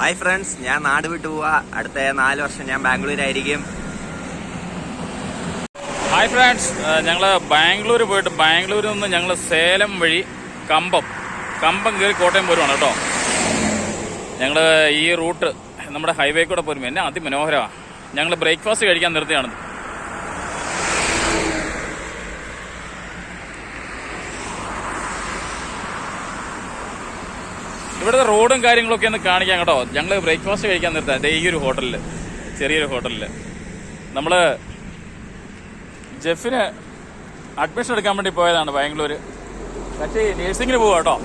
Hi friends ഞാൻ നാട് വിട്ടു പോവാ. അടുത്ത നാല് വർഷം ഞാൻ ബാംഗ്ലൂരായിരിക്കും. ഹായ് ഫ്രണ്ട്സ് ഞങ്ങൾ ബാംഗ്ലൂർ പോയിട്ട് ബാംഗ്ലൂരിൽ നിന്ന് ഞങ്ങൾ സേലം വഴി കമ്പം. കമ്പം കയറി കോട്ടയം പോരുവാണ് കേട്ടോ. ഞങ്ങൾ ഈ റൂട്ട് നമ്മുടെ ഹൈവേ കൂടെ പോരുമ്പോൾ എന്നെ അതിമനോഹരമാണ് ഞങ്ങൾ ബ്രേക്ക്ഫാസ്റ്റ് കഴിക്കാൻ നിർത്തിയാണ്. ഇവിടുത്തെ റോഡും കാര്യങ്ങളൊക്കെ ഒന്ന് കാണിക്കാം കേട്ടോ. ഞങ്ങൾ ബ്രേക്ക്ഫാസ്റ്റ് കഴിക്കാൻ നിർത്താം. ദേ ഈ ഒരു ഹോട്ടലിൽ ചെറിയൊരു ഹോട്ടലിൽ നമ്മൾ ജെഫിന് അഡ്മിഷൻ എടുക്കാൻ വേണ്ടി പോയതാണ് ബാംഗ്ലൂർ പക്ഷേ നേഴ്സിങ്ങിന് പോവാ കേട്ടോ.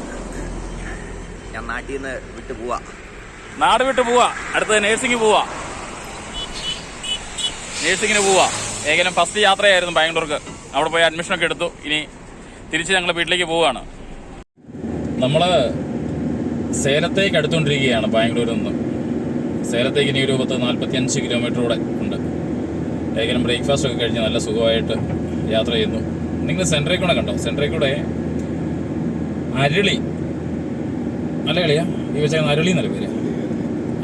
ഞാൻ നാട്ടിൽ നിന്ന് വിട്ടു പോവാ. നാട് വിട്ടു പോവാ. അടുത്തത് നേഴ്സിംഗ് പോവാ. നേഴ്സിങ്ങിന് പോവാ. ഏകദേശം ഫസ്റ്റ് യാത്രയായിരുന്നു ബാംഗ്ലൂർക്ക്. അവിടെ പോയി അഡ്മിഷനൊക്കെ എടുത്തു. ഇനി തിരിച്ച് ഞങ്ങൾ വീട്ടിലേക്ക് പോവുകയാണ് നമ്മൾ സേലത്തേക്ക് അടുത്തുകൊണ്ടിരിക്കുകയാണ് ബാംഗ്ലൂരിൽ നിന്ന്. സേലത്തേക്ക് ഇനി ഒരു പത്ത് നാൽപ്പത്തി അഞ്ച് കിലോമീറ്റർ കൂടെ ഉണ്ട്. ഏകദേശം ബ്രേക്ക്ഫാസ്റ്റ് ഒക്കെ കഴിഞ്ഞ് നല്ല സുഖമായിട്ട് യാത്ര ചെയ്യുന്നു. നിങ്ങൾ സെൻട്രൽ കൂടെ കണ്ടോ? സെൻട്രൽ കൂടെ അരളി. അല്ല കളിയാ. ഈ വെച്ചേക്കുന്ന അരളി എന്നല്ല പേര്?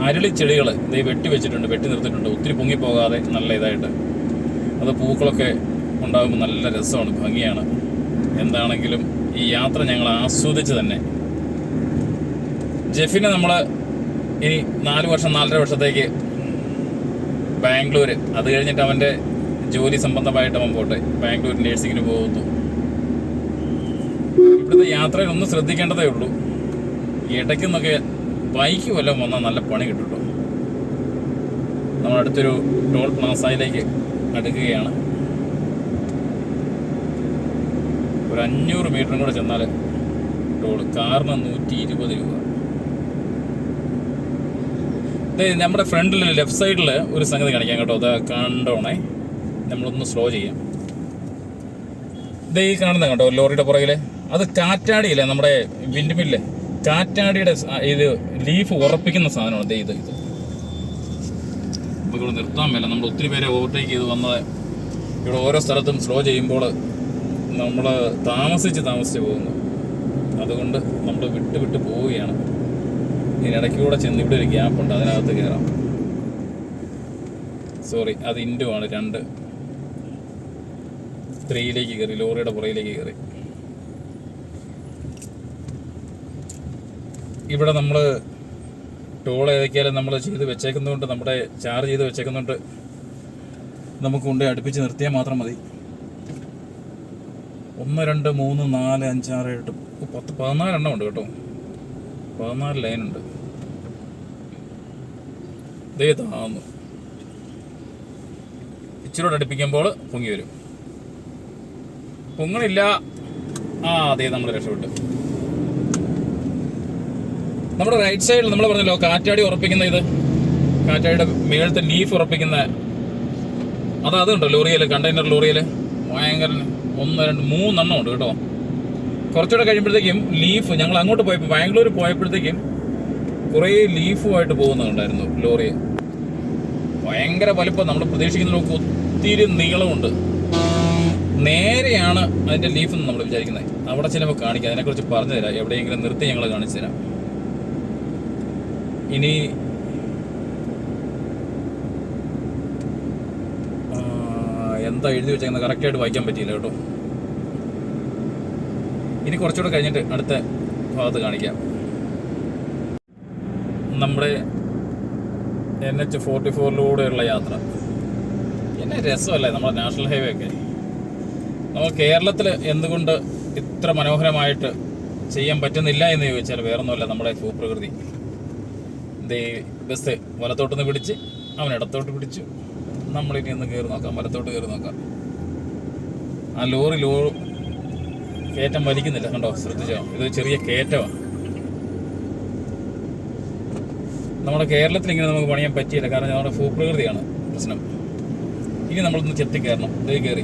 അരളി ചെടികൾ ഇതേ വെട്ടി വെച്ചിട്ടുണ്ട് വെട്ടി നിർത്തിയിട്ടുണ്ട്. ഒത്തിരി പൊങ്ങിപ്പോകാതെ നല്ല ഇതായിട്ട്. അത് പൂക്കളൊക്കെ ഉണ്ടാകുമ്പോൾ നല്ല രസമാണ് ഭംഗിയാണ്. എന്താണെങ്കിലും ഈ യാത്ര ഞങ്ങൾ ആസ്വദിച്ച് തന്നെ ജെഫിനെ നമ്മൾ ഇനി നാല് വർഷം നാലര വർഷത്തേക്ക് ബാംഗ്ലൂർ അത് കഴിഞ്ഞിട്ട് അവന്റെ ജോലി സംബന്ധമായിട്ട് അവൻ പോട്ടെ. ബാംഗ്ലൂർ നേഴ്സിങ്ങിന് പോകുന്നു ഇവിടുത്തെ യാത്രയിൽ ഒന്ന് ശ്രദ്ധിക്കേണ്ടതേ ഉള്ളൂ. ഇടയ്ക്കുന്നൊക്കെ ബൈക്ക് വല്ലതും വന്നാൽ നല്ല പണി കിട്ടുള്ളൂ കേട്ടോ നമ്മൾ അടുത്തൊരു ടോൾ പ്ലാസയിലേക്ക് അടുക്കുകയാണ്. ഒരു അഞ്ഞൂറ് മീറ്ററും കൂടെ ചെന്നാൽ ടോൾ കാറിന് നൂറ്റി ഇരുപത് രൂപ. നമ്മുടെ ഫ്രണ്ടിൽ ലെഫ്റ്റ് സൈഡിൽ ഒരു സംഗതി കാണിക്കാം കേട്ടോ. അത് കണ്ടോണേ. നമ്മളൊന്ന് സ്ലോ ചെയ്യാം. ദേ ഈ കാണുന്ന കേട്ടോ ലോറിയുടെ പുറകിൽ? അത് കാറ്റാടിയില്ലേ നമ്മുടെ വിൻഡ് മില്ല് കാറ്റാടിയുടെ ഇത് ലീഫ് ഉറപ്പിക്കുന്ന സാധനമാണ്. ദേ ഇത് ഇത്. ഇവിടെ നിർത്താൻ മേല. നമ്മൾ ഒത്തിരി പേരെ ഓവർടേക്ക് ചെയ്ത് വന്നത് ഇവിടെ ഓരോ സ്ഥലത്തും സ്ലോ ചെയ്യുമ്പോൾ നമ്മൾ താമസിച്ച് താമസിച്ച് പോകുന്നു. അതുകൊണ്ട് നമ്മൾ വിട്ട് വിട്ട് പോവുകയാണ്. ഇനി ഇടയ്ക്കൂടെ ചെന്ന് ഇവിടെ ഒരു ഗ്യാപ്പ് ഉണ്ട്. അതിനകത്ത് കയറാം സോറി അത് ഇൻഡോ ആണ്. രണ്ട്. ത്രീയിലേക്ക് കയറി ലോറിയുടെ പുറയിലേക്ക് കയറി ഇവിടെ നമ്മൾ ടോൾ ഏതൊക്കെയാലും നമ്മൾ ചെയ്ത് വെച്ചേക്കുന്നതുകൊണ്ട് നമ്മുടെ ചാർജ് ചെയ്ത് വെച്ചേക്കുന്നതുകൊണ്ട് നമുക്ക് കൊണ്ട് അടുപ്പിച്ച് നിർത്തിയാൽ മാത്രം മതി. ഒന്ന് രണ്ട് മൂന്ന് നാല് അഞ്ചാറ് എട്ട് ഓ, പത്ത് പതിനാലെണ്ണം ഉണ്ട് കേട്ടോ. പതിനാല് ലൈനുണ്ട് ദേ താന്നു ഇച്ചിരി അടുപ്പിക്കുമ്പോൾ പൊങ്ങി വരും. പൊങ്ങണില്ല. ആ അതെ നമ്മൾ രക്ഷപ്പെട്ടു. നമ്മുടെ റൈറ്റ് സൈഡിൽ നമ്മൾ പറഞ്ഞല്ലോ കാറ്റാടി ഉറപ്പിക്കുന്ന ഇത്. കാറ്റാടിയുടെ മേളത്തെ ലീഫ് ഉറപ്പിക്കുന്ന. അത് അതുണ്ടോ ലോറിയിൽ കണ്ടെയ്നർ ലോറിയിൽ ഭയങ്കര ഒന്ന് രണ്ട് മൂന്നെണ്ണം ഉണ്ട് കേട്ടോ. കുറച്ചുകൂടെ കഴിയുമ്പോഴത്തേക്കും ലീഫ് ഞങ്ങൾ അങ്ങോട്ട് പോയപ്പോൾ ബാംഗ്ലൂർ പോയപ്പോഴത്തേക്കും കുറേ ലീഫുമായിട്ട് പോകുന്നുണ്ടായിരുന്നു ലോറി. ഭയങ്കര വലിപ്പം. നമ്മൾ പ്രതീക്ഷിക്കുന്നതിനൊക്കെ ഒത്തിരി നീളമുണ്ട്. നേരെയാണ് അതിന്റെ ലീഫ് എന്ന് നമ്മൾ വിചാരിക്കുന്നത്. അവിടെ ചിലപ്പോൾ കാണിക്കാം. അതിനെക്കുറിച്ച് പറഞ്ഞു തരാം. എവിടെയെങ്കിലും നിർത്തി ഞങ്ങൾ കാണിച്ചു തരാം. ഇനി എന്താ എഴുതി വെച്ചേക്കുന്നത്? കറക്റ്റായിട്ട് വായിക്കാൻ പറ്റിയില്ല കേട്ടോ. ഇനി കുറച്ചുകൂടെ കഴിഞ്ഞിട്ട് അടുത്ത ഭാഗത്ത് കാണിക്കാം. നമ്മുടെ എൻ എച്ച് ഫോർട്ടി ഫോറിലൂടെയുള്ള യാത്ര. എന്നെ രസമല്ലേ നമ്മുടെ നാഷണൽ ഹൈവേ ഒക്കെ? നമ്മൾ കേരളത്തിൽ എന്തുകൊണ്ട് ഇത്ര മനോഹരമായിട്ട് ചെയ്യാൻ പറ്റുന്നില്ല എന്ന് ചോദിച്ചാൽ വേറൊന്നുമല്ല നമ്മുടെ ഭൂപ്രകൃതി. ദേ ബസ് വലത്തോട്ട് പിടിച്ച് അവൻ ഇടത്തോട്ട് പിടിച്ചു. നമ്മളിനി ഒന്ന് കയറി നോക്കാം വലത്തോട്ട് കയറി നോക്കാം. ആ ലോറി ലോ കയറ്റം വലിക്കുന്നില്ല. കണ്ടോ? ശ്രദ്ധിച്ചോ? ഇത് ചെറിയ കയറ്റമാണ്. നമ്മുടെ കേരളത്തിൽ ഇങ്ങനെ നമുക്ക് പണിയാൻ പറ്റിയില്ല. കാരണം നമ്മുടെ ഭൂപ്രകൃതിയാണ് പ്രശ്നം. ഇനി നമ്മളൊന്ന് ചെത്തി കയറണം ഇതേ കയറി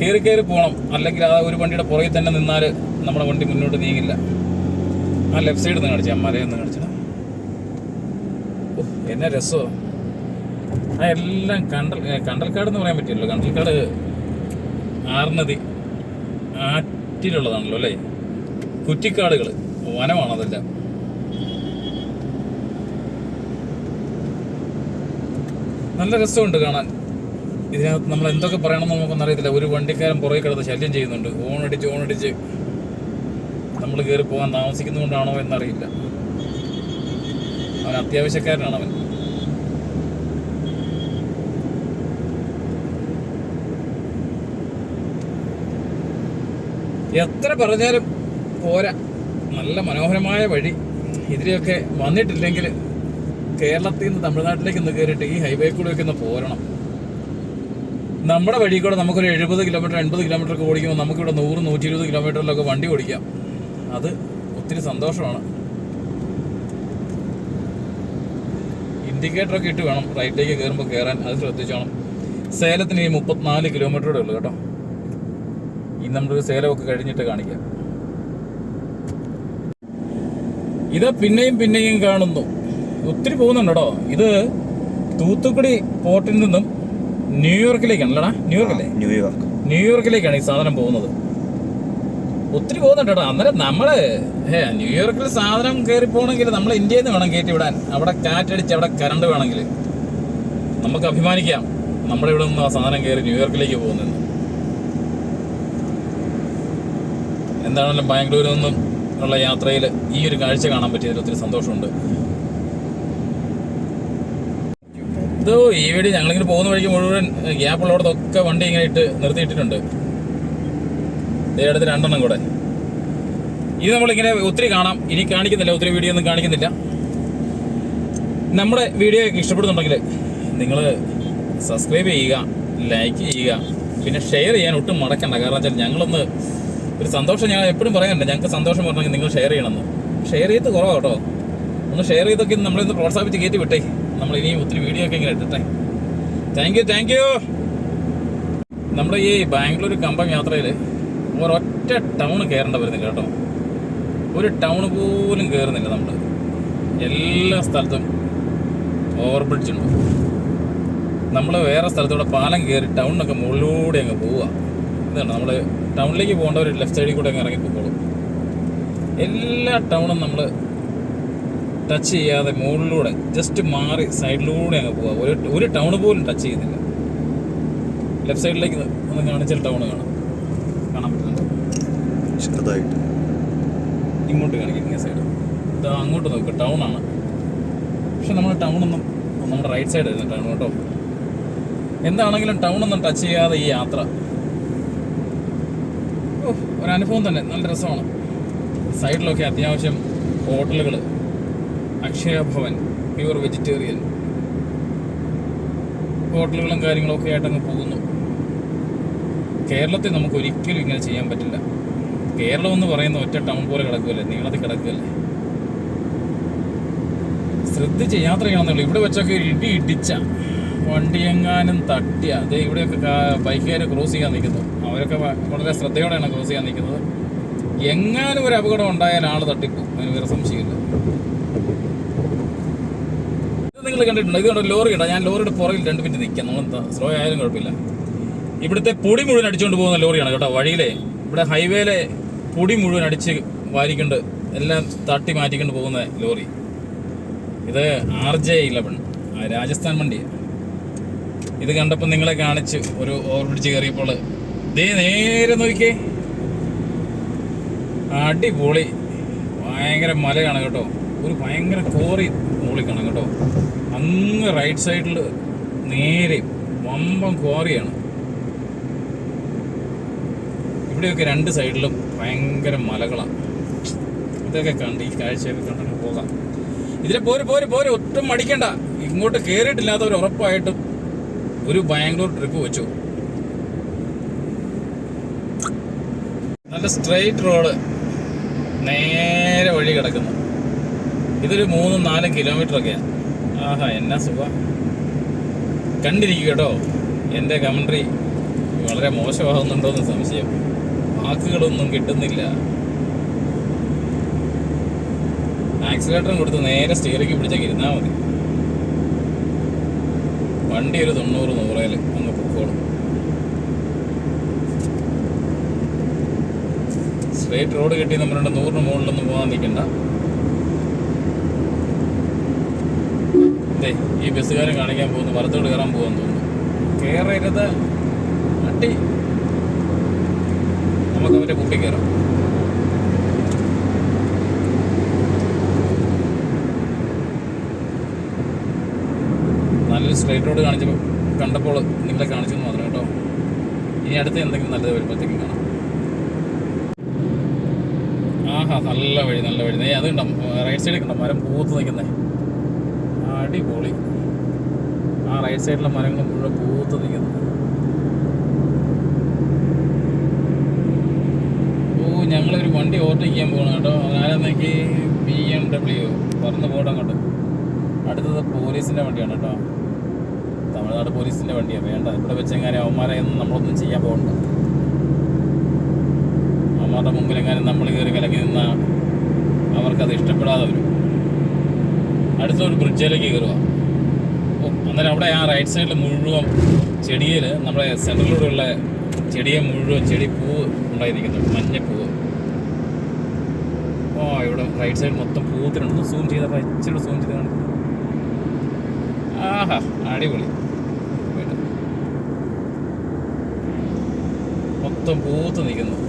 കയറി കയറി പോകണം അല്ലെങ്കിൽ ആ ഒരു വണ്ടിയുടെ പുറകിൽ തന്നെ നിന്നാൽ നമ്മുടെ വണ്ടി മുന്നോട്ട് നീങ്ങില്ല. ആ ലെഫ്റ്റ് സൈഡിൽ നിന്ന് കാണിച്ചാൽ മലയൊന്ന് കാണിച്ചാൽ എന്നെ രസമോ ആ എല്ലാം കണ്ടൽ കണ്ടൽക്കാട് എന്ന് പറയാൻ പറ്റില്ലല്ലോ. കണ്ടൽക്കാട് ആർനദി സിറ്റിയിലുള്ളതാണല്ലോ അല്ലേ? കുറ്റിക്കാടുകൾ വനമാണതെല്ലാം. നല്ല രസമുണ്ട് കാണാൻ. ഇതിനകത്ത് നമ്മൾ എന്തൊക്കെ പറയണമെന്ന് നമുക്കൊന്നും അറിയത്തില്ല ഒരു വണ്ടിക്കാരൻ പുറകെ കിടന്ന് ശല്യം ചെയ്യുന്നുണ്ട്. ഓണടിച്ച് ഓണടിച്ച് നമ്മൾ കയറി പോകാൻ താമസിക്കുന്നതുകൊണ്ടാണോ എന്നറിയില്ല. അവൻ അത്യാവശ്യക്കാരനാണ് അവൻ. എത്ര പറഞ്ഞാലും പോരാ. നല്ല മനോഹരമായ വഴി. ഇതിലെയൊക്കെ വന്നിട്ടില്ലെങ്കിൽ കേരളത്തിൽ നിന്ന് തമിഴ്നാട്ടിലേക്ക് ഒന്ന് കയറിയിട്ട് ഈ ഹൈവേ കൂടെയൊക്കെ ഒന്ന് പോരണം. നമ്മുടെ വഴി കൂടെ നമുക്കൊരു എഴുപത് കിലോമീറ്റർ എൺപത് കിലോമീറ്റർ ഒക്കെ ഓടിക്കുമ്പോൾ നമുക്കിവിടെ നൂറ് നൂറ്റി ഇരുപത് കിലോമീറ്ററിലൊക്കെ വണ്ടി ഓടിക്കാം. അത് ഒത്തിരി സന്തോഷമാണ്. ഇൻഡിക്കേറ്റർ ഒക്കെ ഇട്ട് വേണം റൈറ്റിലേക്ക് കയറുമ്പോൾ കയറാൻ അത് ശ്രദ്ധിച്ചോണം. സേലത്തിന് ഈ മുപ്പത്തിനാല് കിലോമീറ്ററോടെ ഉള്ളൂ കേട്ടോ. ഈ നമ്മളൊരു സേലമൊക്കെ കഴിഞ്ഞിട്ട് കാണിക്കാം. ഇത് പിന്നെയും പിന്നെയും കാണുന്നു. ഒത്തിരി പോകുന്നുണ്ടോ? ഇത് തൂത്തുക്കുടി പോർട്ടിൽ നിന്നും ന്യൂയോർക്കിലേക്കാണ് അല്ലടാ? ന്യൂയോർക്കല്ലേ ന്യൂയോർക്ക് ന്യൂയോർക്കിലേക്കാണ് ഈ സാധനം പോകുന്നത്. ഒത്തിരി പോകുന്നുണ്ട്? അന്നേരം നമ്മൾ ഏ ന്യൂയോർക്കിൽ സാധനം കയറി പോകണമെങ്കിൽ നമ്മൾ ഇന്ത്യയിൽ നിന്ന് വേണം കയറ്റി വിടാൻ. അവിടെ കാറ്റടിച്ച് അവിടെ കറണ്ട് വേണമെങ്കിൽ. നമുക്ക് അഭിമാനിക്കാം. നമ്മളിവിടെ നിന്ന് ആ സാധനം കയറി ന്യൂയോർക്കിലേക്ക് പോകുന്നത് എന്താണെങ്കിലും ബാംഗ്ലൂരിൽ നിന്നും ഉള്ള യാത്രയിൽ ഈ ഒരു കാഴ്ച കാണാൻ പറ്റിയതിൽ ഒത്തിരി സന്തോഷമുണ്ട്. ഇതോ ഈ വീട് ഞങ്ങളിങ്ങനെ പോകുന്ന വഴിക്ക് മുഴുവൻ ഗ്യാപ്പ് ഉള്ളിടത്തൊക്കെ വണ്ടി ഇങ്ങനെ ഇട്ട് നിർത്തിയിട്ടിട്ടുണ്ട്. ഇതേടത്ത് രണ്ടെണ്ണം കൂടെ. ഇത് നമ്മളിങ്ങനെ ഒത്തിരി കാണാം. ഇനി കാണിക്കുന്നില്ല ഒത്തിരി വീഡിയോ ഒന്നും കാണിക്കുന്നില്ല. നമ്മുടെ വീഡിയോ ഒക്കെ ഇഷ്ടപ്പെടുന്നുണ്ടെങ്കിൽ നിങ്ങൾ സബ്സ്ക്രൈബ് ചെയ്യുക ലൈക്ക് ചെയ്യുക പിന്നെ ഷെയർ ചെയ്യാൻ ഒട്ടും മടക്കണ്ട. കാരണം വെച്ചാൽ ഞങ്ങളൊന്ന് ഒരു സന്തോഷം ഞാൻ എപ്പോഴും പറയാനുണ്ട് ഞങ്ങൾക്ക് സന്തോഷം പറഞ്ഞെങ്കിൽ നിങ്ങൾ ഷെയർ ചെയ്യണമെന്ന്. ഷെയർ ചെയ്ത് കുറവാണ് കേട്ടോ. ഒന്ന് ഷെയർ ചെയ്തൊക്കെ നമ്മളിന്ന് പ്രോത്സാഹിപ്പിച്ച് കയറ്റി വിട്ടേ. നമ്മൾ ഇനിയും ഒത്തിരി വീഡിയോ ഒക്കെ ഇങ്ങനെ ഇട്ടിട്ടെ താങ്ക് യു താങ്ക് യു നമ്മുടെ ഈ ബാംഗ്ലൂർ കമ്പം യാത്രയിൽ ഒരൊറ്റ ടൗൺ കയറേണ്ട വരുന്നില്ല കേട്ടോ. ഒരു ടൗൺ പോലും കയറുന്നില്ല നമ്മൾ എല്ലാ സ്ഥലത്തും ഓവർ ബ്രിഡ്ജ് ഉണ്ട്. നമ്മൾ വേറെ സ്ഥലത്തൂടെ പാലം കയറി ടൗണിനൊക്കെ മുകളിലൂടെ അങ്ങ് പോവുക. ഇതാണ് നമ്മൾ ടൗണിലേക്ക് പോകേണ്ടവർ ലെഫ്റ്റ് സൈഡിൽ കൂടെ അങ്ങ് ഇറങ്ങി പോകോളും എല്ലാ ടൗണും നമ്മൾ ടച്ച് ചെയ്യാതെ മുകളിലൂടെ ജസ്റ്റ് മാറി സൈഡിലൂടെ അങ്ങ് പോവുക ഒരു ഒരു ടൗൺ പോലും ടച്ച് ചെയ്യുന്നില്ല. ലെഫ്റ്റ് സൈഡിലേക്ക് ഒന്ന് കാണിച്ചാൽ ടൗൺ കാണാം. കാണാൻ പറ്റുന്നുണ്ട്? ചെറുതായിട്ട് ഇങ്ങോട്ട് കാണിക്കും ഇങ്ങനെ സൈഡ് ഇത് അങ്ങോട്ട് നോക്കുക ടൗൺ ആണ് പക്ഷെ നമ്മൾ ടൗണൊന്നും നമ്മുടെ റൈറ്റ് സൈഡ് ആയിരുന്നു ടൗൺ കേട്ടോ. എന്താണെങ്കിലും ടൗണൊന്നും ടച്ച് ചെയ്യാതെ ഈ യാത്ര ഒരനുഭവം തന്നെ. നല്ല രസമാണ്. സൈഡിലൊക്കെ അത്യാവശ്യം ഹോട്ടലുകൾ അക്ഷയഭവൻ പ്യൂർ വെജിറ്റേറിയൻ. ഹോട്ടലുകളും കാര്യങ്ങളും ഒക്കെ ആയിട്ട് പോകുന്നു. കേരളത്തിൽ നമുക്ക് ഒരിക്കലും ഇങ്ങനെ ചെയ്യാൻ പറ്റില്ല. കേരളം എന്ന് പറയുന്ന ഒറ്റ ടൗൺ പോലെ കിടക്കുമല്ലേ നീളത്തിൽ കിടക്കുകയല്ലേ? ശ്രദ്ധിച്ച് യാത്ര ചെയ്യണമെന്നുള്ളൂ ഇവിടെ വെച്ചൊക്കെ ഇടി ഇടിച്ച. വണ്ടിയെങ്ങാനും തട്ടിയ. അതെ ഇവിടെയൊക്കെ ബൈക്കുകാർ ക്രോസ് ചെയ്യാൻ നിൽക്കുന്നു. അവരൊക്കെ വളരെ ശ്രദ്ധയോടെയാണ് ക്രോസ് ചെയ്യാൻ നിൽക്കുന്നത്. എങ്ങാനും ഒരു അപകടം ഉണ്ടായാൽ ആൾ തട്ടിപ്പോകും അതിന് വേറെ സംശയമില്ല. ഇത് നിങ്ങൾ കണ്ടിട്ടുണ്ടോ? ഇത് ലോറി ഉണ്ടോ? ഞാൻ ലോറിയുടെ പുറകിൽ രണ്ട് മിനിറ്റ് നിൽക്കാം. നമ്മൾ സ്ലോ ആയാലും കുഴപ്പമില്ല. ഇവിടുത്തെ പൊടി മുഴുവൻ അടിച്ചുകൊണ്ട് പോകുന്ന ലോറിയാണ് കേട്ടോ. വഴിയിലെ ഇവിടെ ഹൈവേയിലെ പൊടി മുഴുവൻ അടിച്ച് വാരിക്കൊണ്ട് എല്ലാം തട്ടി മാറ്റിക്കൊണ്ട് പോകുന്ന ലോറി. ഇത് ആർ ജെ ഇലവൻ. രാജസ്ഥാൻ വണ്ടിയാണ് ഇത് കണ്ടപ്പോൾ നിങ്ങളെ കാണിച്ച് ഒരു ഓവർ ബ്രിഡ്ജ് കയറിയപ്പോൾ ദേ നേരെ നോക്കിക്കേ അടിപൊളി. ഭയങ്കര മലയാണ് കേട്ടോ. ഒരു ഭയങ്കര കോറി മുകളിൽ കേട്ടോ. അങ്ങ് റൈറ്റ് സൈഡിൽ നേരെ വമ്പം കോറിയാണ് ഇവിടെയൊക്കെ രണ്ട് സൈഡിലും ഭയങ്കര മലകളാണ് ഇതൊക്കെ കണ്ട് ഈ കാഴ്ചയൊക്കെ കണ്ടിട്ട് പോകാം. ഇതിലെ പോര് പോര് പോര്. ഒട്ടും മടിക്കണ്ട. ഇങ്ങോട്ട് കയറിയിട്ടില്ലാത്തവർ ഉറപ്പായിട്ടും ഒരു ബാംഗ്ലൂർ ട്രിപ്പ് വെച്ചു. നല്ല സ്ട്രെയിറ്റ് റോഡ് നേരെ വഴി കിടക്കുന്നു. ഇതൊരു മൂന്നും നാലും കിലോമീറ്റർ ഒക്കെയാണ് ആഹാ എന്നാ സുഖ. കണ്ടിരിക്കുക കേട്ടോ? എന്റെ കമൻട്രി വളരെ മോശമാകുന്നുണ്ടോ എന്ന് സംശയം. വാക്കുകളൊന്നും കിട്ടുന്നില്ല. ആക്സിലേറ്ററും കൊടുത്ത് നേരെ സ്റ്റിയറിംഗ് പിടിച്ചൊക്കെ ഇരുന്നാൽ മതി. വണ്ടി ഒരു തൊണ്ണൂറ് നൂറേൽ അങ്ങ് പൊക്കോളും. സ്ട്രേറ്റ് റോഡ് കിട്ടി രണ്ട് നൂറിന് മുകളിലൊന്നും പോകാൻ നിൽക്കണ്ട. അതെ ഈ ബസ്സുകാരൻ കാണിക്കാൻ പോകുന്നു വറുത്തോട് കയറാൻ പോകാൻ തോന്നുന്നു. കയറരുത് അട്ടി. നമുക്ക് അവന്റെ കൂട്ടി കയറാം നല്ലൊരു സ്ട്രേറ്റ് റോഡ് കാണിച്ചപ്പോൾ കണ്ടപ്പോൾ നിങ്ങളെ കാണിച്ചു എന്ന് മാത്രം കേട്ടോ. ഇനി അടുത്ത് എന്തെങ്കിലും നല്ലത് വരുമ്പോഴത്തേക്കും കാണാം. ആഹാ നല്ല വഴി നല്ല വഴി. നേ അത് കണ്ടോ? റൈറ്റ് സൈഡിൽ കണ്ടോ? മരം പൂത്ത് നിൽക്കുന്നേ. അടിപൊളി. ആ റൈറ്റ് സൈഡിലെ മരങ്ങൾ മുഴുവൻ പൂത്ത് നിൽക്കുന്നു. ഓ ഞങ്ങളൊരു വണ്ടി ഓവർടേക്കാൻ പോകണം കേട്ടോ. അതിനാലെന്നേക്ക് ബി എം ഡബ്ല്യു പറന്ന് പോകണം അങ്ങോട്ട്? അടുത്തത് പോലീസിന്റെ വണ്ടിയാണ് കേട്ടോ. തമിഴ്നാട് പോലീസിന്റെ വണ്ടിയാണ് വേണ്ട ഇവിടെ വെച്ചെങ്ങനെ അവന്മാരെ നമ്മളൊന്നും ചെയ്യാൻ പോകണ്ട. അവന്മാരുടെ മുമ്പിലെങ്ങാനും നമ്മൾ കയറി കലക്കി നിന്നാൽ അവർക്കത് ഇഷ്ടപ്പെടാതെ വരും. അടുത്തൊരു ബ്രിഡ്ജിലേക്ക് കയറുക. അന്നേരം അവിടെ ആ റൈറ്റ് സൈഡിൽ മുഴുവൻ ചെടിയിൽ നമ്മുടെ സെൻട്രലിലൂടെയുള്ള ചെടിയെ മുഴുവൻ ചെടി പൂവ് ഉണ്ടായിരിക്കുന്നു മഞ്ഞപ്പൂവ് ഓ ഇവിടെ റൈറ്റ് സൈഡ് മൊത്തം പൂത്തിനുണ്ട്. സൂം ചെയ്തപ്പോൾ ഇച്ചിരി സൂം ചെയ്ത് കാണിക്കും. ആഹാ അടിപൊളി. മൊത്തം പൂത്ത് നിൽക്കുന്നു.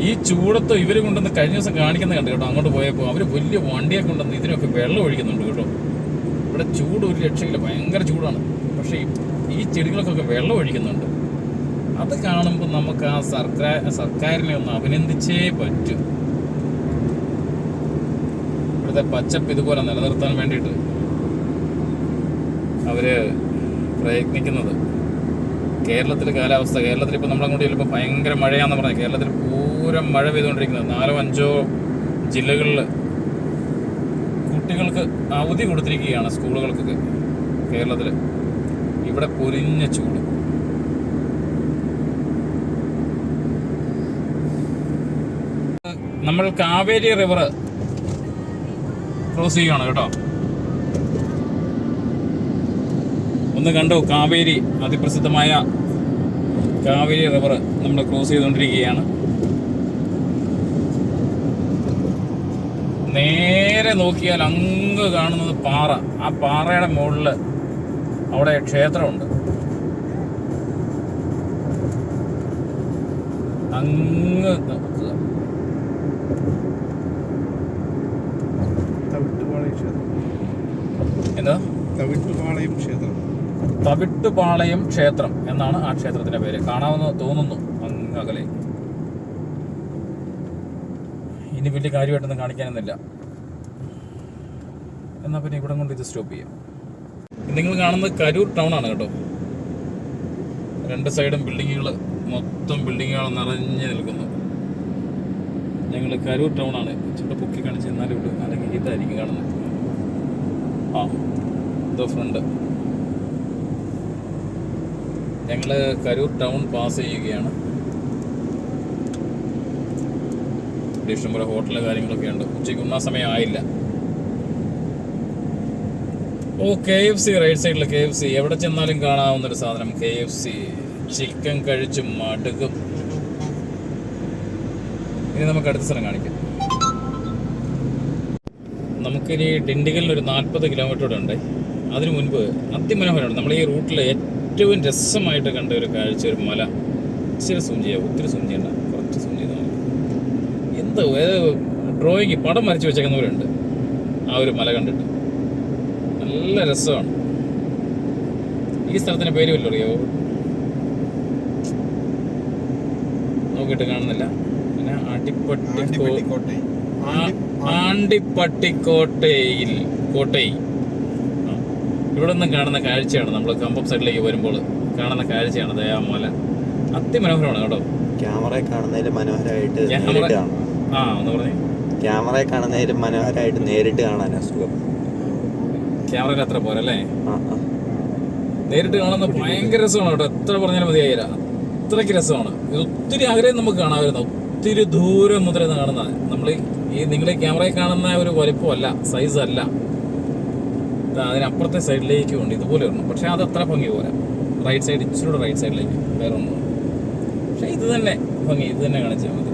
ഈ ചൂടത്ത് ഇവർ കൊണ്ടുവന്ന് കഴിഞ്ഞ ദിവസം കാണിക്കുന്ന കണ്ട് കേട്ടോ അങ്ങോട്ട് പോയപ്പോൾ അവർ വലിയ വണ്ടിയെ കൊണ്ടുവന്ന് ഇതിനൊക്കെ വെള്ളം ഒഴിക്കുന്നുണ്ട് കേട്ടോ. ഇവിടെ ചൂട് ഒരു രക്ഷയില്ല ഭയങ്കര ചൂടാണ്. പക്ഷേ ഈ- ഈ ചെടികൾക്കൊക്കെ വെള്ളം ഒഴിക്കുന്നുണ്ട്. അത് കാണുമ്പോൾ നമുക്ക് ആ സർക്കാർ സർക്കാരിനെ ഒന്ന് അഭിനന്ദിച്ചേ പറ്റൂ. ഇവിടുത്തെ പച്ചപ്പ് ഇതുപോലെ നിലനിർത്താൻ വേണ്ടിയിട്ട് അവർ പ്രയത്നിക്കുന്നത്. കേരളത്തിലെ കാലാവസ്ഥ കേരളത്തിൽ ഇപ്പോൾ നമ്മളങ്ങോട്ട് ചെല്ലുമ്പോൾ ഭയങ്കര മഴയാന്ന് പറഞ്ഞാൽ കേരളത്തിൽ പൂരം മഴ പെയ്തുകൊണ്ടിരിക്കുന്നത്. നാലോ അഞ്ചോ ജില്ലകളിൽ കുട്ടികൾക്ക് അവധി കൊടുത്തിരിക്കുകയാണ് സ്കൂളുകൾക്കൊക്കെ കേരളത്തിൽ ഇവിടെ പൊരിഞ്ഞ ചൂട്. നമ്മൾ കാവേരി റിവർ ക്രോസ് ചെയ്യുകയാണ് കേട്ടോ. ഒന്ന് കണ്ടു? കാവേരി അതിപ്രസിദ്ധമായ കാവേരി റിവർ നമ്മൾ ക്രോസ് ചെയ്തുകൊണ്ടിരിക്കുകയാണ്. നേരെ നോക്കിയാൽ അങ്ങ് കാണുന്നത് പാറ. ആ പാറയുടെ മുകളിൽ അവിടെ ക്ഷേത്രമുണ്ട്. അങ്ങ് നോക്കുക. തവിട്ടുപാളയം ക്ഷേത്രം. എന്താ? തവിട്ടുപാളയം ക്ഷേത്രം. തവിട്ടുപാളയം ക്ഷേത്രം എന്നാണ് ആ ക്ഷേത്രത്തിന്റെ പേര്. കാണാമെന്ന് തോന്നുന്നു അങ്ങ് അകലെ. ഇനി വലിയ കാര്യമായിട്ടൊന്നും കാണിക്കാനൊന്നുമില്ല. എന്നാൽ പിന്നെ ഇവിടെ കൊണ്ട് ഇത് സ്റ്റോപ്പ് ചെയ്യാം. നിങ്ങൾ കാണുന്നത് കരൂർ ടൗൺ ആണ് കേട്ടോ. രണ്ട് സൈഡും ബിൽഡിങ്ങുകൾ മൊത്തം ബിൽഡിങ്ങുകൾ നിറഞ്ഞു നിൽക്കുന്നു. ഞങ്ങൾ കരൂർ ടൗൺ ആണ്. ചിട്ട പൊക്കി കാണിച്ച് എന്നാലും ഇവിടെ അല്ലെങ്കിൽ ഇതായിരിക്കും കാണുന്നത്. ആ ഇതോ ഫ്രണ്ട് ഞങ്ങൾ കരൂർ ടൗൺ പാസ് ചെയ്യുകയാണ്. ഇവിടെ ഇഷ്ടംപോലെ ഹോട്ടൽ കാര്യങ്ങളൊക്കെ ഉണ്ട്. ഉച്ചയ്ക്ക് ഒന്നാം സമയം ആയില്ല. Oh K F C right സൈഡിൽ കെ എഫ് സി എവിടെ ചെന്നാലും കാണാവുന്ന ഒരു സാധനം. കെ എഫ് സി ചിക്കൻ കഴിച്ച് മടുക്കും. ഇനി നമുക്ക് അടുത്ത സ്ഥലം കാണിക്കാം. നമുക്കിനി ഡിണ്ടിഗലിൽ ഒരു നാൽപ്പത് കിലോമീറ്റർ ഉണ്ട്. അതിനു മുൻപ് അതിമനോഹരമാണ്. നമ്മൾ ഈ റൂട്ടിൽ ഏറ്റവും രസമായിട്ട് കണ്ട ഒരു കാഴ്ച ഒരു മല. ഇച്ചിരി സൂം ചെയ്യാം. ഒത്തിരി സൂം ചെയ്യണ്ട. കുറച്ച് സൂം ചെയ്താൽ ഏത് ഡ്രോയിങ് പടം വരച്ച് വെച്ചേക്കുന്നവരുണ്ട് ആ ഒരു മല കണ്ടിട്ട്. നല്ല രസമാണ്. ഈ സ്ഥലത്തിന് പേര് വല്ലതും അറിയാവോ? നോക്കിയിട്ട് കാണുന്നില്ല. പിന്നെ അടിപ്പട്ടി ആ- ആണ്ടിപ്പട്ടിക്കോട്ടയിൽ. കോട്ടൈ. ഇവിടെ നിന്നും കാണുന്ന കാഴ്ചയാണ്. നമ്മൾ കമ്പം സൈഡിലേക്ക് വരുമ്പോൾ കാണുന്ന കാഴ്ചയാണ് ദയാമോല അതിമനോഹരമാണ് കേട്ടോ. ക്യാമറയിൽ കാണുന്നതിൽ മനോഹരമായിട്ട് ക്യാമറ- ആ കാണുന്നതിലും പറഞ്ഞേ. ക്യാമറയിൽ കാണുന്നതിൽ മനോഹരമായിട്ട് നേരിട്ട് കാണാനാ സുഖം. ക്യാമറയിൽ അത്ര പോരല്ലേ നേരിട്ട് കാണുന്ന ഭയങ്കര രസമാണ് കേട്ടോ. എത്ര പറഞ്ഞാലും മതിയായില്ല അത്രയ്ക്ക് രസമാണ്. ഇത് ഒത്തിരി ആഗ്രഹം നമുക്ക് കാണാമായിരുന്നു. ഒത്തിരി ദൂരം ഇത് കാണുന്നത്. നമ്മൾ ഈ നിങ്ങൾ ഈ ക്യാമറയിൽ കാണുന്ന ഒരു വലിപ്പമല്ല സൈസ് അല്ല. അതിനപ്പുറത്തെ സൈഡിലേക്ക് ഉണ്ട് ഇതുപോലെ ഒരെണ്ണം പക്ഷെ അത് അത്ര ഭംഗി പോരാ. റൈറ്റ് സൈഡ് ഇച്ചിരൂടെ റൈറ്റ് സൈഡിലേക്ക് വേറെ ഒന്നും പക്ഷെ ഇത് തന്നെ ഭംഗി ഇത് തന്നെ കാണിച്ചാൽ മതി.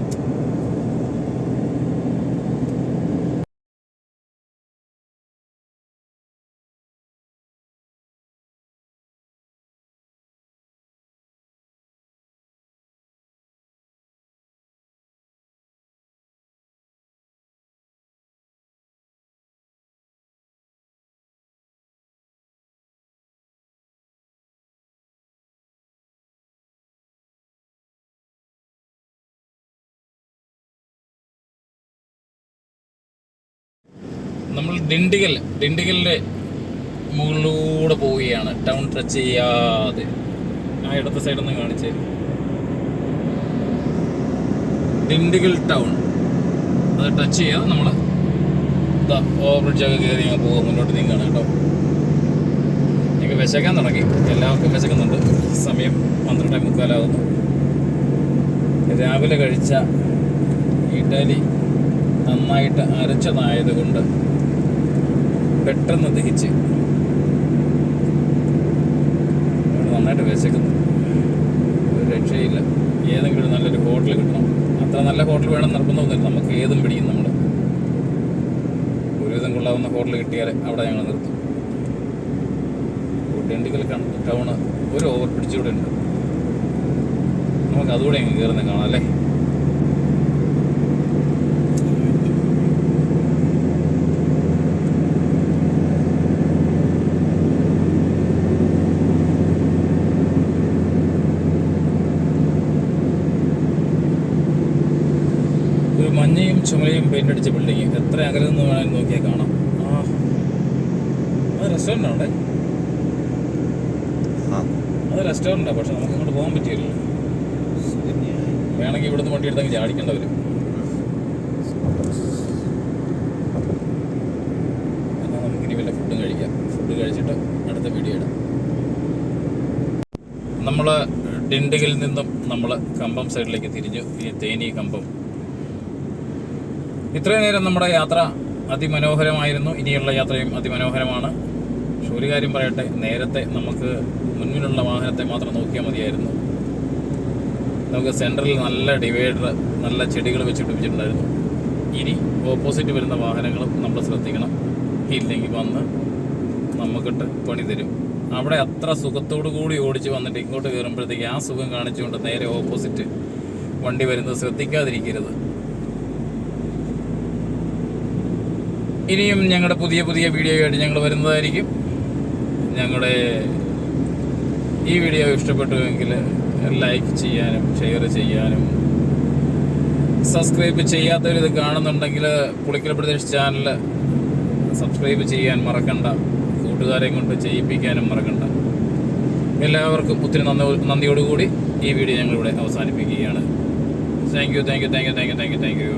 നമ്മൾ ഡിണ്ടിഗൽ ഡിണ്ടിഗലിന്റെ മുകളിലൂടെ പോവുകയാണ്. ടൗൺ ടച്ച് ചെയ്യാതെ. ആ ഇടത്തെ സൈഡൊന്ന് കാണിച്ച്. ഡിണ്ടിഗൽ ടൗൺ അത് ടച്ച് ചെയ്യാതെ നമ്മൾ ഓവർ ബ്രിഡ്ജൊക്കെ കയറി ഞങ്ങൾ പോകാം മുന്നോട്ട് നീങ്ങാണ് കേട്ടോ. എനിക്ക് വിശക്കാൻ തുടങ്ങി. എല്ലാവർക്കും വിശക്കുന്നുണ്ട്. സമയം പന്ത്രണ്ടേ മുക്കാലാകുന്നു രാവിലെ കഴിച്ച ഇഡലി നന്നായിട്ട് അരച്ചതായതുകൊണ്ട് പെട്ടെന്ന് ദഹിച്ച്. നന്നായിട്ട് വിശക്കുന്നു. രക്ഷയില്ല. ഏതെങ്കിലും നല്ലൊരു ഹോട്ടൽ കിട്ടണം. അത്ര നല്ല ഹോട്ടൽ വേണം നിർബന്ധമൊന്നുമില്ല. നമുക്ക് ഏതും പിടിക്കും നമ്മൾ ഒരുവിധം കൊള്ളാവുന്ന ഹോട്ടൽ കിട്ടിയാൽ അവിടെ ഞങ്ങൾ നിർത്തും. ഡിണ്ടിക്കൽ ടൗണ് ഒരു ഓവർ ബ്രിഡ്ജ് കൂടെ ഉണ്ട്. നമുക്ക് അതുകൂടെ അങ്ങ് കയറുന്ന കാണാം അല്ലേ ഒരു മഞ്ഞയും പെയിന്റ് അടിച്ച ബിൽഡിങ് എത്ര അകലെ നിന്ന് വേണമെങ്കിൽ നോക്കിയാൽ കാണാം. ആ. അത് റെസ്റ്റോറന്റ് അവിടെ ആ. അത് റെസ്റ്റോറന്റാണ് പക്ഷെ നമുക്ക് അങ്ങോട്ട് പോകാൻ പറ്റിയില്ല. വേണമെങ്കിൽ ഇവിടുന്ന് വണ്ടി എടുത്തെങ്കിൽ ചാടിക്കേണ്ട വരും. എന്നാൽ നമുക്കിനി വല്ല ഫുഡും കഴിക്കാം. ഫുഡ് കഴിച്ചിട്ട് അടുത്ത വീഡിയോ ഇടാം. നമ്മൾ ഡിണ്ടിഗിൽ നിന്നും നമ്മൾ കമ്പം സൈഡിലേക്ക് തിരിഞ്ഞു ഈ തേനി കമ്പം ഇത്രയും നേരം നമ്മുടെ യാത്ര അതിമനോഹരമായിരുന്നു. ഇനിയുള്ള യാത്രയും അതിമനോഹരമാണ്. പക്ഷെ ഒരു കാര്യം പറയട്ടെ നേരത്തെ നമുക്ക് മുന്നിലുള്ള വാഹനത്തെ മാത്രം നോക്കിയാൽ മതിയായിരുന്നു. നമുക്ക് സെന്ററിൽ നല്ല ഡിവൈഡർ നല്ല ചെടികൾ വെച്ച് പിടിപ്പിച്ചിട്ടുണ്ടായിരുന്നു. ഇനി ഓപ്പോസിറ്റ് വരുന്ന വാഹനങ്ങളും നമ്മൾ ശ്രദ്ധിക്കണം. ഇല്ലെങ്കിൽ വന്ന് നമുക്കിട്ട് പണി തരും. അവിടെ അത്ര സുഖത്തോടു കൂടി ഓടിച്ച് വന്നിട്ട് ഇങ്ങോട്ട് കയറുമ്പോഴത്തേക്ക് ആ സുഖം കാണിച്ചുകൊണ്ട് നേരെ ഓപ്പോസിറ്റ് വണ്ടി വരുന്നത് ശ്രദ്ധിക്കാതിരിക്കരുത്. ഇനിയും ഞങ്ങളുടെ പുതിയ പുതിയ വീഡിയോ ആയിട്ട് ഞങ്ങൾ വരുന്നതായിരിക്കും. ഞങ്ങളുടെ ഈ വീഡിയോ ഇഷ്ടപ്പെട്ടുവെങ്കിൽ ലൈക്ക് ചെയ്യാനും ഷെയർ ചെയ്യാനും സബ്സ്ക്രൈബ് ചെയ്യാത്തവരിത് കാണുന്നുണ്ടെങ്കിൽ പുളിക്കൽ പ്രദേശ് ചാനൽ സബ്സ്ക്രൈബ് ചെയ്യാൻ മറക്കണ്ട. കൂട്ടുകാരെ കൊണ്ട് ചെയ്യിപ്പിക്കാനും മറക്കണ്ട. എല്ലാവർക്കും ഒത്തിരി നന്ദി നന്ദിയോടുകൂടി ഈ വീഡിയോ ഞങ്ങളിവിടെ അവസാനിപ്പിക്കുകയാണ്. Thank you thank you thank you thank you thank you thank you